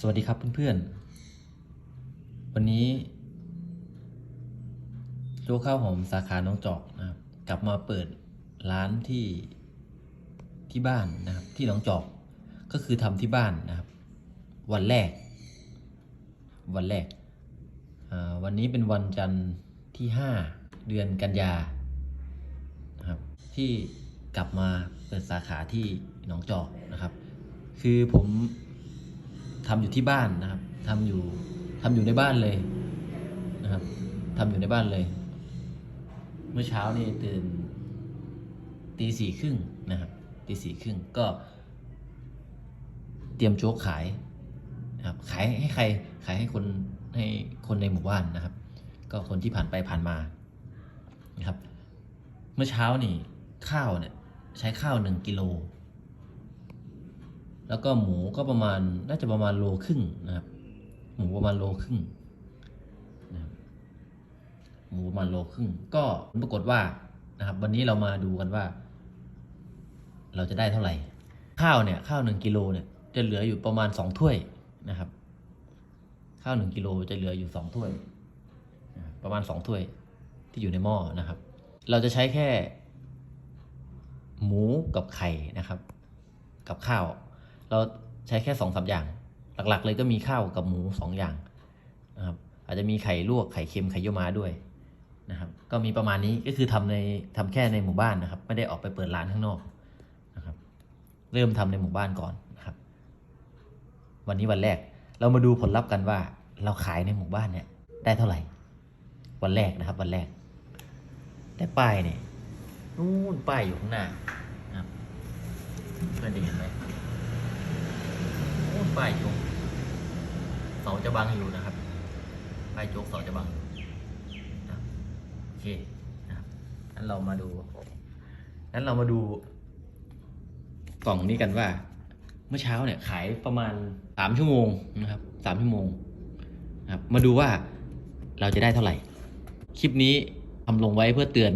สวัสดีครับเพื่อนๆ วันนี้โจ๊กข้าวหอมสาขาน้องจอกนะครับ กลับมาเปิดร้านที่ที่บ้านนะครับ ที่น้องจอกก็คือทำที่บ้านนะครับ วันแรก วันแรก วันนี้เป็นวันจันทร์ที่ห้าเดือนกันยานะครับที่กลับมาเปิดสาขาที่หนองจอกนะครับ คือผม ทำอยู่ที่บ้านนะครับทำอยู่ทำอยู่ในบ้านเลยนะครับทำอยู่ในบ้านเลย เมื่อเช้านี่ตื่นตีสี่ครึ่งนะครับตีสี่ครึ่งก็ เตรียมโจ๊กขายนะครับขายให้ใครขายให้คนให้คนในหมู่บ้านนะครับ ก็คนที่ผ่านไปผ่านมานะครับ เมื่อเช้านี่ข้าวเนี่ยใช้ข้าวหนึ่งกิโล แล้วก็หมูก็ประมาณน่าจะประมาณโลครึ่งนะครับ หมูประมาณโลครึ่งนะครับหมูประมาณโลครึ่ง ก็ปรากฏว่านะครับ วันนี้เรามาดูกันว่า เราจะได้เท่าไหร่ ข้าวเนี่ยข้าวหนึ่งกิโลเนี่ยจะเหลืออยู่ประมาณสองถ้วยนะครับ ข้าวหนึ่งกิโลจะเหลืออยู่สองถ้วย ประมาณสองถ้วยที่อยู่ในหม้อนะครับ เราจะใช้แค่ หมูกับไข่นะครับ กับข้าว เราใช้แค่สองสามอย่าง หลักๆ เลยก็มีข้าวกับหมูสองอย่างนะครับอาจจะมีไข่ลวกไข่เค็มไข่เยี่ยวม้าด้วยนะครับก็มีประมาณนี้ก็คือทำในทำแค่ในหมู่บ้านนะครับ ไม่ได้ออกไปเปิดร้านข้างนอกนะครับ เริ่มทำในหมู่บ้านก่อนนะครับ วันนี้วันแรกเรามาดูผลลัพธ์กันว่า เราขายในหมู่บ้านเนี่ยได้เท่าไหร่ วันแรกนะครับ วันแรก แต่ป้ายเนี่ยนู่นป้ายอยู่ข้างหน้านะครับเพื่อนจะเห็นไหม ป้ายจ๊กเสาจะบังอยู่นะครับป้ายจ๊กเสาจะบังโอเคนะงั้นเรามาดูงั้นเรามาดู กล่องนี้กันว่า เมื่อเช้าเนี่ยขายประมาณสามชั่วโมงนะครับสามชั่วโมงครับมาดูว่าเราจะได้เท่าไหร่ คลิปนี้ทำลงไว้เพื่อเตือน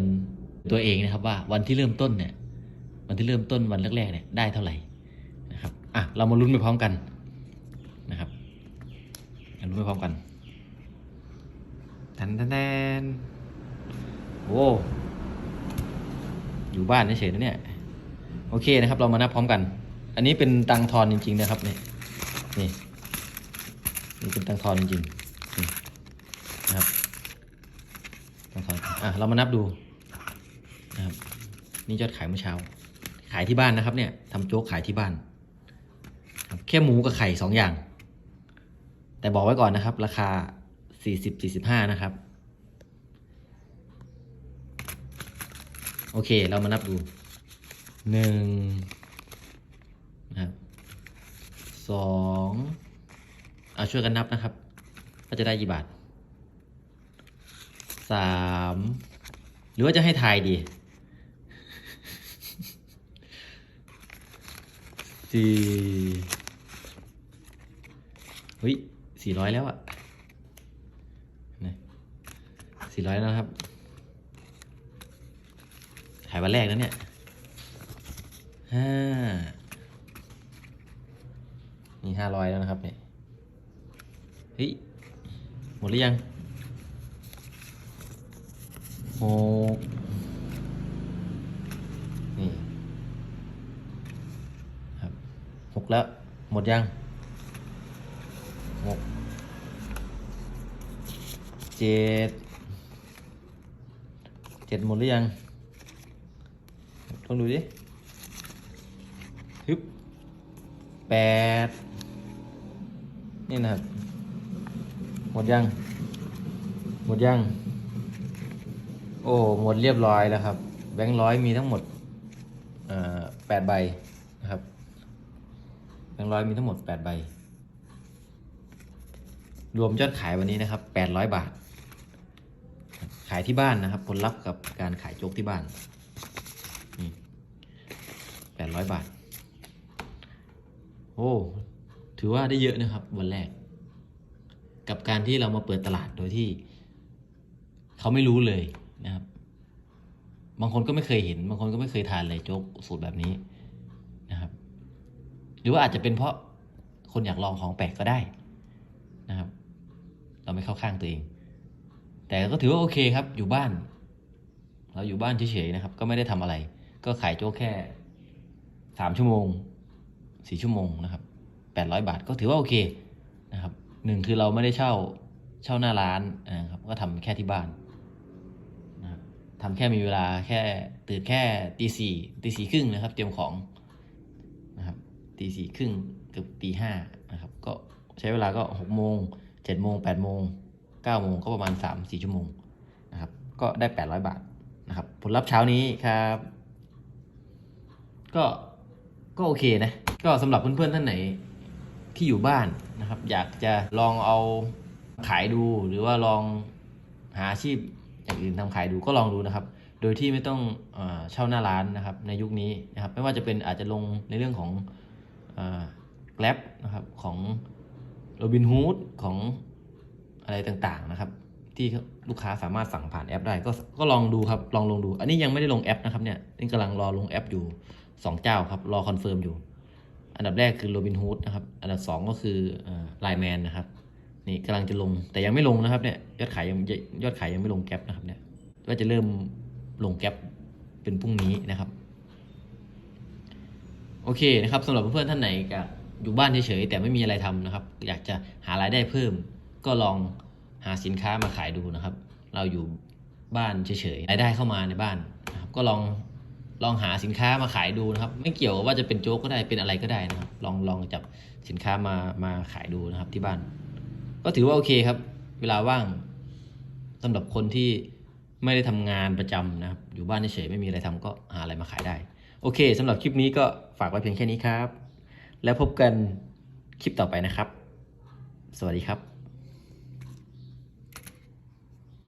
ตัวเองนะครับว่าวันที่เริ่มต้นเนี่ย วันที่เริ่มต้นวันแรกๆเนี่ยได้เท่าไหร่นะครับอะเรามาลุ้นไปพร้อมกัน นะครับมาลุ้นไปพร้อมกันทันทันแทนโอ้อยู่บ้านเฉยๆนะเนี่ย โอเคนะครับ เรามานับพร้อมกัน อันนี้เป็นตังทอนจริง ๆ นะครับนี่นี่นี่เป็นตังทอนจริงๆนี่นะครับตังทอนอะเรามานับดูนะครับนี่ยอดขายเมื่อเช้า ขายที่บ้านนะครับเนี่ยทำโจ๊กขายที่บ้านแค่หมูกับไข่สองอย่าง แต่บอกไว้ก่อนนะครับ ราคาสี่สิบสี่สิบห้านะครับ โอเค เรามานับดู หนึ่งนะครับสองเอาช่วยกันนับนะครับว่าจะได้กี่บาทสามหรือว่าจะให้ทายดีสี่เฮ้ย สี่ร้อยแล้วอะสี่ร้อยแล้วครับ ขายวันแรกแล้วเนี่ยห้านี่ห้าร้อยแล้วนะครับเนี่ย เฮ้ย หมดหรือยังหกนี่ ครับหกแล้ว หมดยัง หกเจ็ดเจ็ดหมดหรือยังลองดูดิฮึบแปดนี่นะครับ หมดยัง หมดยัง โอ้ หมดเรียบร้อยแล้วครับ แบงค์ร้อยมีทั้งหมดแปดใบนะครับ แบงค์ร้อยมีทั้งหมดแปดใบ รวมยอดขายวันนี้นะครับแปดร้อยบาท ขายที่บ้านนะครับ ผลลัพธ์กับการขายโจ๊กที่บ้านนี่แปดร้อยบาท โอ้ถือว่าได้เยอะนะครับ วันแรก กับการที่เรามาเปิดตลาดโดยที่ เขาไม่รู้เลยนะครับ บางคนก็ไม่เคยเห็น บางคนก็ไม่เคยทานเลยโจ๊กสูตรแบบนี้นะครับ หรือว่าอาจจะเป็นเพราะคนอยากลองของแปลกก็ได้ เราไม่เข้าข้างตัวเอง แต่ก็ถือว่าโอเคครับ อยู่บ้าน เราอยู่บ้านเฉยๆนะครับ ก็ไม่ได้ทำอะไร ก็ขายโจ๊กแค่สามชั่วโมงสี่ชั่วโมงนะครับแปดร้อยบาทก็ถือว่าโอเคนะครับหนึ่งคือเราไม่ได้เช่าเช่าหน้าร้านนะครับ ก็ทำแค่ที่บ้านนะครับทำแค่มีเวลาแค่ตื่นแค่ตีสี่ตีสี่ครึ่งนะครับ เตรียมของนะครับตีสี่ครึ่งเกือบตีห้านะครับ ก็ใช้เวลาก็หกโมง เจ็ดโมงแปดโมงเก้าโมงก็ประมาณสามสี่ชั่วโมงนะครับ ก็ได้แปดร้อยบาทนะครับ ผลลัพธ์เช้านี้ครับ ก็ก็โอเคนะ ก็สำหรับเพื่อนๆท่านไหนที่อยู่บ้านนะครับ อยากจะลองเอาขายดูหรือว่าลองหาอาชีพอย่างอื่นทำขายดูก็ลองดูนะครับ โดยที่ไม่ต้องเออเช่าหน้าร้านนะครับ ในยุคนี้นะครับ ไม่ว่าจะเป็นอาจจะลงในเรื่องของแกล็บนะครับของ โรบินฮูดของอะไรต่างๆนะครับ ที่ลูกค้าสามารถสั่งผ่านแอปได้ก็ก็ลองดูครับลองลงดู อันนี้ยังไม่ได้ลงแอปนะครับเนี่ยนี่กำลังรอลงแอปอยู่สองเจ้าครับ รอคอนเฟิร์มอยู่ อันดับแรกคือโรบินฮูดนะครับ อันดับสองก็คือไลแมนนะครับนี่กำลังจะลงแต่ยังไม่ลงนะครับเนี่ยยอดขายยังยอดขายยังไม่ลงแก๊ปนะครับเนี่ยว่าจะเริ่มลงแก๊ปเป็นพรุ่งนี้นะครับ โอเคนะครับสำหรับเพื่อนๆท่านไหนก็ อยู่บ้านเฉยๆแต่ไม่มีอะไรทำนะครับ อยากจะหารายได้เพิ่ม ก็ลองหาสินค้ามาขายดูนะครับ เราอยู่บ้านเฉยๆรายได้เข้ามาในบ้านนะครับก็ลองลองหาสินค้ามาขายดูนะครับ ไม่เกี่ยวว่าจะเป็นโจ๊กก็ได้เป็นอะไรก็ได้นะครับ ลองลองจับสินค้ามามาขายดูนะครับที่บ้าน ก็ถือว่าโอเคครับ เวลาว่างสำหรับคนที่ไม่ได้ทำงานประจำนะครับ อยู่บ้านเฉยๆไม่มีอะไรทำก็หาอะไรมาขายได้ โอเคสำหรับคลิปนี้ก็ฝากไว้เพียงแค่นี้ครับ แล้วพบกันคลิปต่อไปนะครับ สวัสดีครับ